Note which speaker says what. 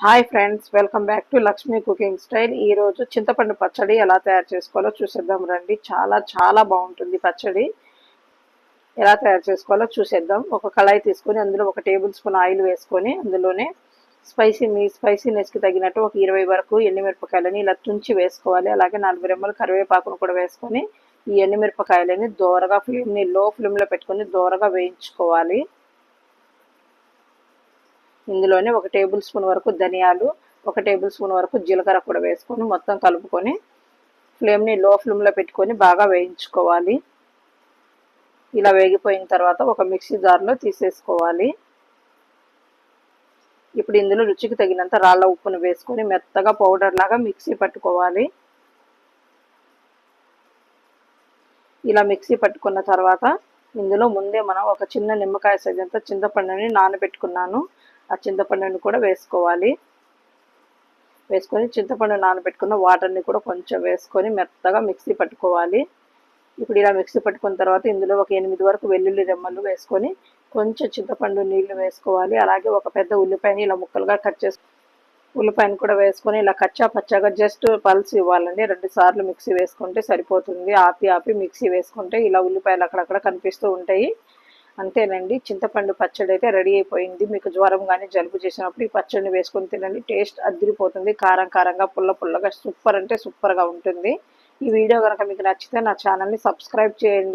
Speaker 1: Hi friends welcome back to Lakshmi cooking style. ఈ రోజు చింతపండు పచ్చడి ఎలా తయారు చేసుకోవాలో చూసేద్దాం రండి. చాలా చాలా బాగుంటుంది పచ్చడి. ఎలా తయారు చేసుకోవాలో చూసేద్దాం. ఒక కళాయి తీసుకొని అందులో ఒక టేబుల్ స్పూన్ ఆయిల్ వేసుకొని అందులోనే స్పైసీ మీ స్పైసీనెస్కి తగినట్టు ఒక ఇరవై వరకు ఎండుమిరపకాయలని ఇలా తుంచి వేసుకోవాలి. అలాగే నాలుగు రెమ్మలు కరివేపాకును కూడా వేసుకొని ఈ ఎండుమిరపకాయలని దోరగా ఫ్లేమ్ని లో ఫ్లేమ్లో పెట్టుకొని దోరగా వేయించుకోవాలి. ఇందులోనే ఒక టేబుల్ స్పూన్ వరకు ధనియాలు ఒక టేబుల్ స్పూన్ వరకు జీలకర్ర కూడా వేసుకొని మొత్తం కలుపుకొని ఫ్లేమ్ని లో ఫ్లేమ్లో పెట్టుకొని బాగా వేయించుకోవాలి. ఇలా వేగిపోయిన తర్వాత ఒక మిక్సీ జార్లో తీసేసుకోవాలి. ఇప్పుడు ఇందులో రుచికి తగినంత రాళ్ళ ఉప్పును వేసుకొని మెత్తగా పౌడర్ లాగా మిక్సీ పట్టుకోవాలి. ఇలా మిక్సీ పట్టుకున్న తర్వాత ఇందులో ముందే మనం ఒక చిన్న నిమ్మకాయ సైజంతా చింతపండుని నానబెట్టుకున్నాను. ఆ చింతపండుని కూడా వేసుకోవాలి. వేసుకొని చింతపండు నానబెట్టుకున్న వాటర్ని కూడా కొంచెం వేసుకొని మెత్తగా మిక్సీ పట్టుకోవాలి. ఇప్పుడు ఇలా మిక్సీ పట్టుకున్న తర్వాత ఇందులో ఒక ఎనిమిది వరకు వెల్లుల్లి రెమ్మలు వేసుకొని కొంచెం చింతపండు నీళ్ళు వేసుకోవాలి. అలాగే ఒక పెద్ద ఉల్లిపాయని ఇలా ముక్కలుగా కట్ చేసు ఉల్లిపాయను కూడా వేసుకొని ఇలా కచ్చా పచ్చాగా జస్ట్ పల్స్ ఇవ్వాలండి. రెండు సార్లు మిక్సీ వేసుకుంటే సరిపోతుంది. ఆపి ఆపి మిక్సీ వేసుకుంటే ఇలా ఉల్లిపాయలు అక్కడక్కడ కనిపిస్తూ ఉంటాయి. అంతేనండి. చింతపండు పచ్చడి అయితే రెడీ అయిపోయింది. మీకు జ్వరం కానీ జలుబు చేసినప్పుడు ఈ పచ్చడిని వేసుకొని తినండి. టేస్ట్ అదిరిపోతుంది కారం కారంగా పుల్ల పుల్లగా సూపర్ అంటే సూపర్గా ఉంటుంది. ఈ వీడియో కనుక మీకు నచ్చితే నా ఛానల్ని సబ్స్క్రైబ్ చేయండి.